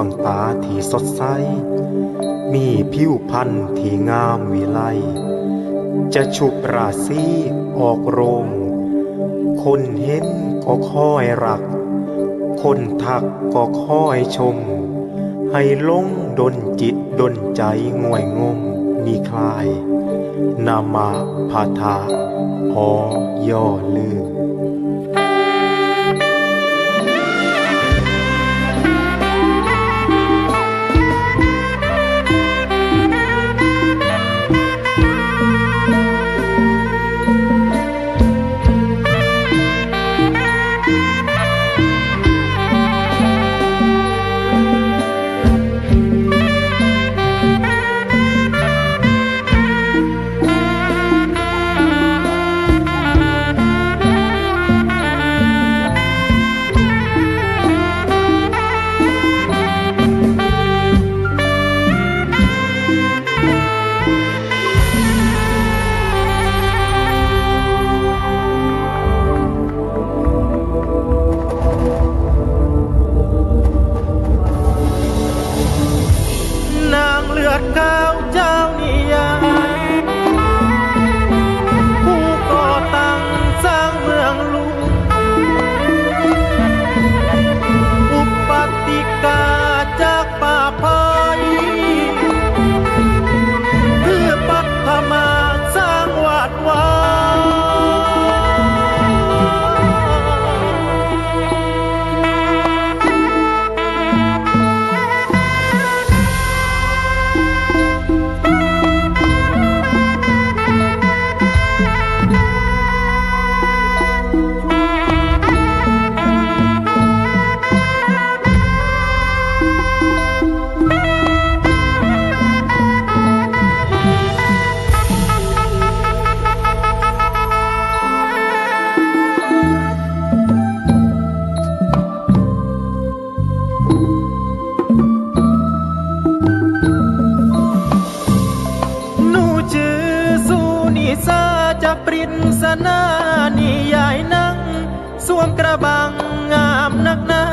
ดวงตาที่สดใส มีผิวพรรณที่งามวิไล จะฉุบราศีออกโรง คนเห็นก็คอยรัก คนทักก็คอยชม ให้ลงดนจิตดนใจง่วยงมมีคลาย นามาพาทาหอย่อลือ บังงามนักหนา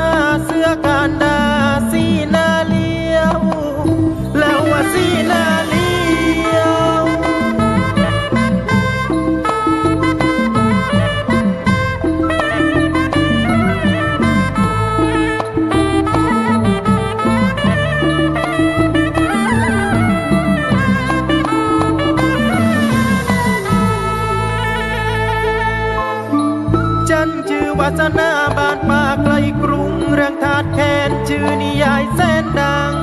เสื้อการดาสีนาเลียว แล้วว่าสีนาเลียว วาสนาบ้านป่าไกลกรุงเรื่องทาดแค้นชื่อนิยายแสนดัง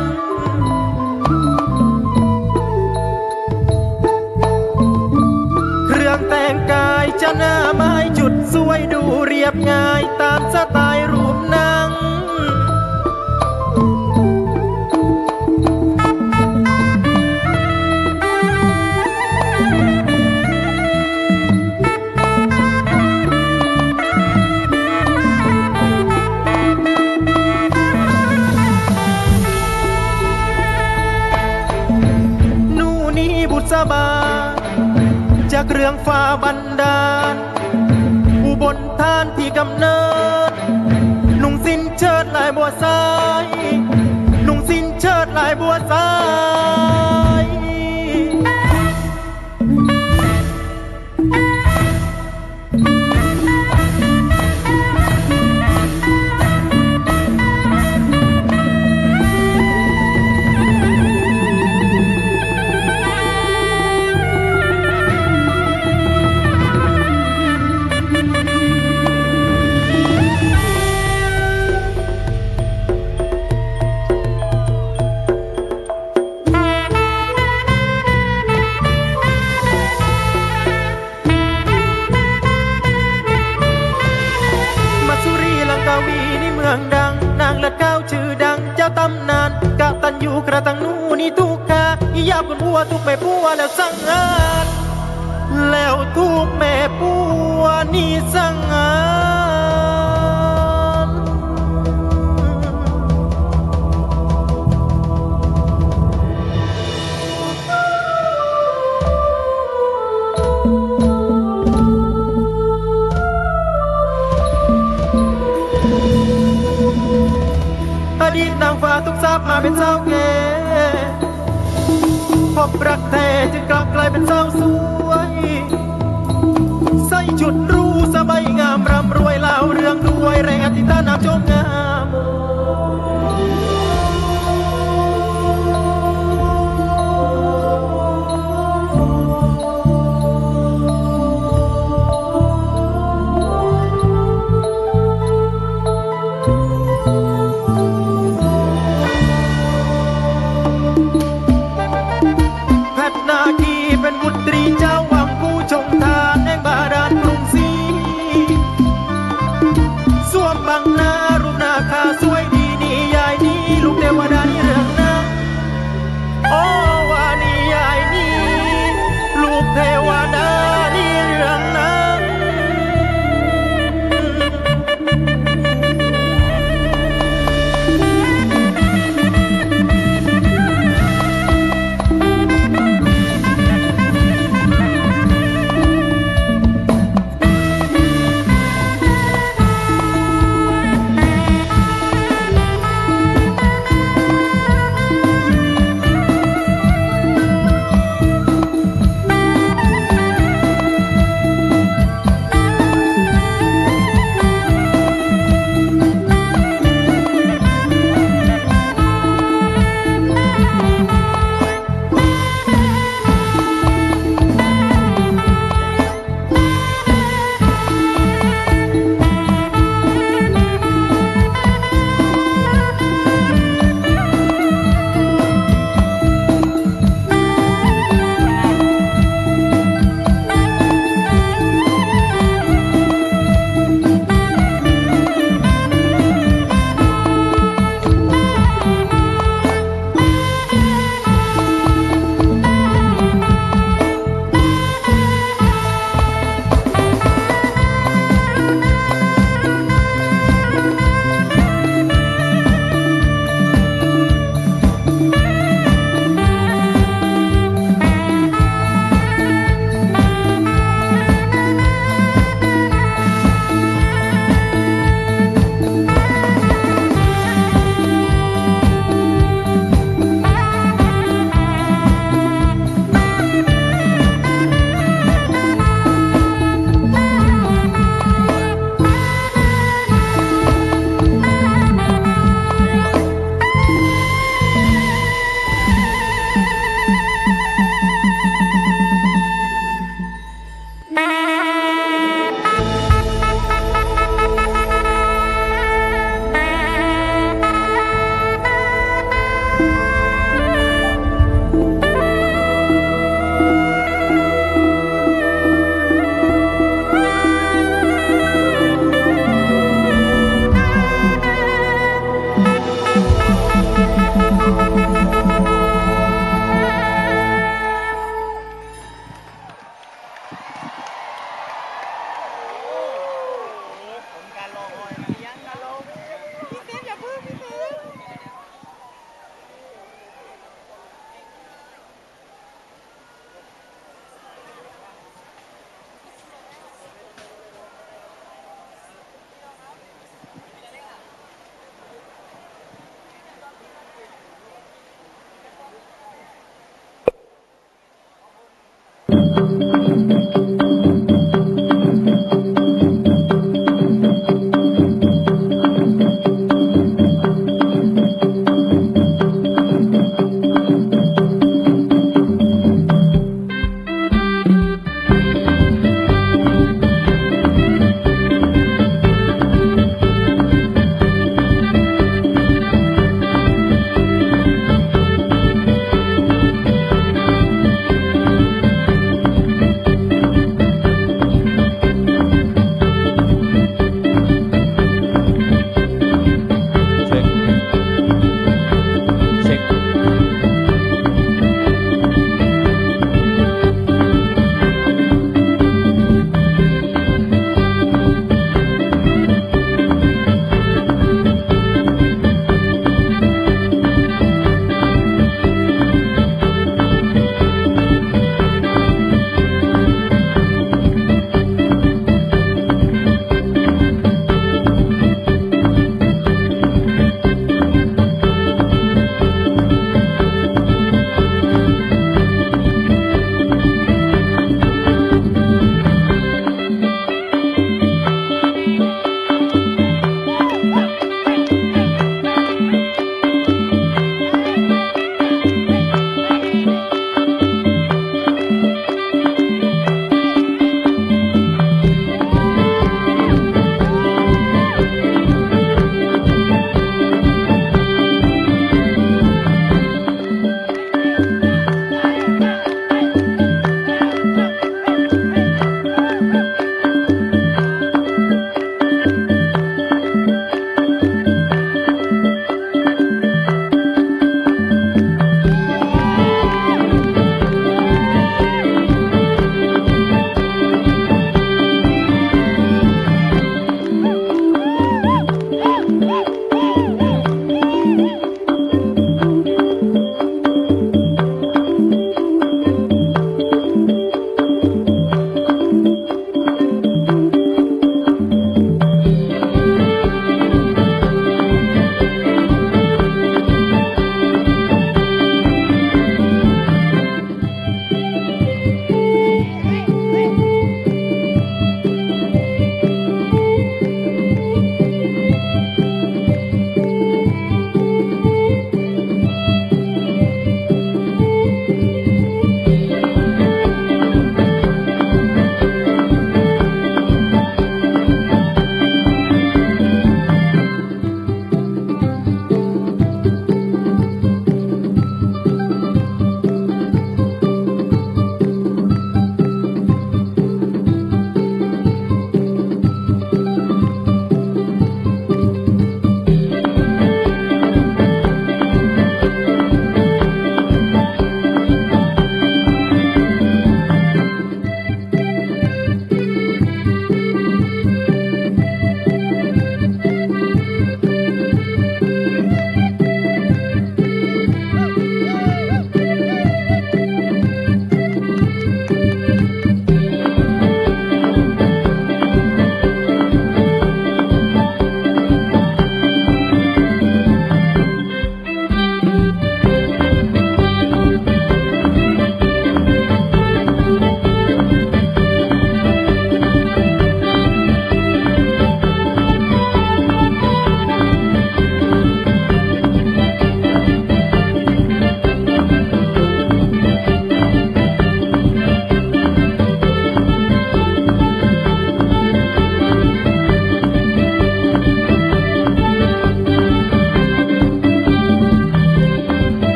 เครื่องแต่งกายจะหน้าไม้จุดสวยดูเรียบง่ายตามสไตล์รู รื่องฟ้าบันดาลอุบลทานที่กำเนิดนุ่งสิ้นเชิดลายบัวสายนุ่งสิ้นเชิดลายบัวสาย ทุกแม่ปัวแล้วสังอารแล้วทุกแม่ปัวนี่สังอารอดีตนางฟ้าทุกทราบมาเป็นเจ้าเก บรักแท้จะกลับกลายเป็นเศร้าสูญ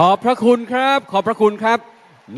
ขอบพระคุณครับ ขอบพระคุณครับ